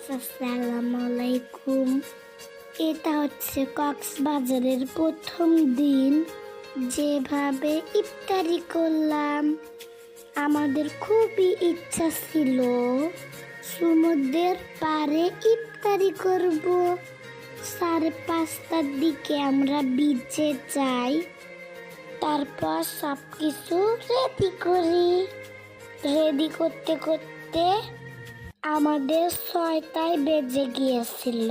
আসসালামু আলাইকুম এটা হচ্ছে কক্সবাজারের প্রথম দিন। যেভাবে ইফতারি করলাম, আমাদের খুবই ইচ্ছা ছিল সমুদ্রের পাড়ে ইফতারি করব। সাড়ে পাঁচটার দিকে আমরা বিচে যাই, তারপর সব কিছু রেডি করি। রেডি করতে করতে আমাদের ছয়টায় বেজে গিয়েছিল।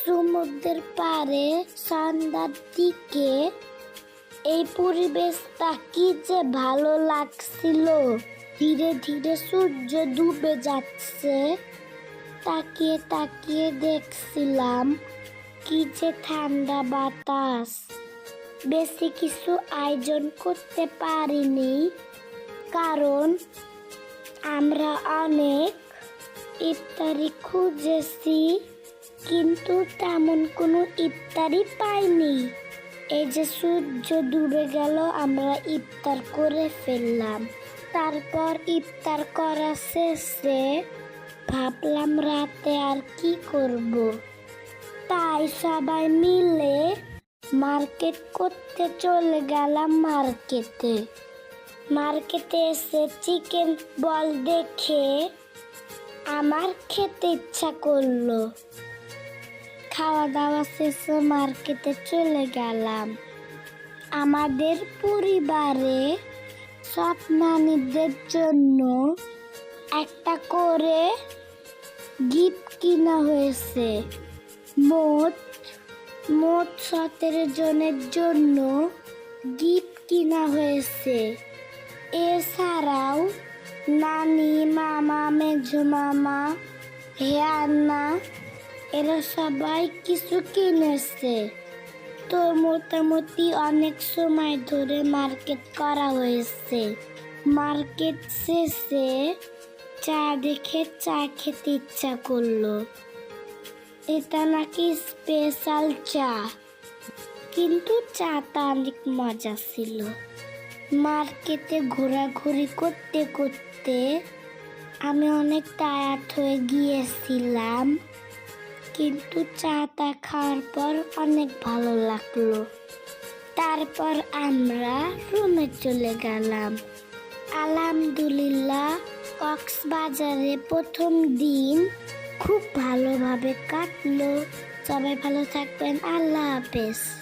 সমুদ্রের পাড়ে সন্ধ্যার দিকে এই পরিবেশটা কি যে ভালো লাগছিল। ধীরে ধীরে সূর্য ডুবে যাচ্ছে। তাকিয়ে তাকিয়ে দেখছিলাম কি যে ঠান্ডা বাতাস। বেশি কিছু আয়োজন করতে পারিনি, কারণ আমরা অনেক ইফতারি খুঁজেছি, কিন্তু তেমন কোনো ইফতারি পাইনি। এই যে সূর্য ডুবে গেল, আমরা ইফতার করে ফেললাম। তারপর ইফতার করা শেষে ভাবলাম রাতে আর কি করব। তাই সবাই মিলে মার্কেট করতে চলে গেলাম মার্কেটে। মার্কেটে এসে চিকেন বল দেখে আমার খেতে ইচ্ছা করল। খাওয়া দাওয়া শেষে মার্কেটে চলে গেলাম। আমাদের পরিবারে সব নানীদের জন্য একটা করে গিফট কিনা হয়েছে। মোট মোট সতেরো জনের জন্য গিফট কিনা হয়েছে। এছাড়াও নানি, মামা, মেজো মামা হেয়ান্না এরা সবাই কিছু কিনেছে। তো মোটামুটি অনেক সময় ধরে মার্কেট করা হয়েছে। মার্কেট শেষে চা দেখে চা খেতে ইচ্ছা করল। এটা নাকি স্পেশাল চা। কিন্তু চাটা অনেক মজা ছিল। মার্কেটে ঘোরাঘুরি করতে করতে আমি অনেক টায়ার্ড হয়ে গিয়েছিলাম, কিন্তু চাটা খাওয়ার পর অনেক ভালো লাগল। তারপর আমরা রুমে চলে গেলাম। আলহামদুলিল্লাহ, কক্সবাজারে প্রথম দিন খুব ভালোভাবে কাটলো। সবাই ভালো থাকবেন, আল্লাহ হাফেজ।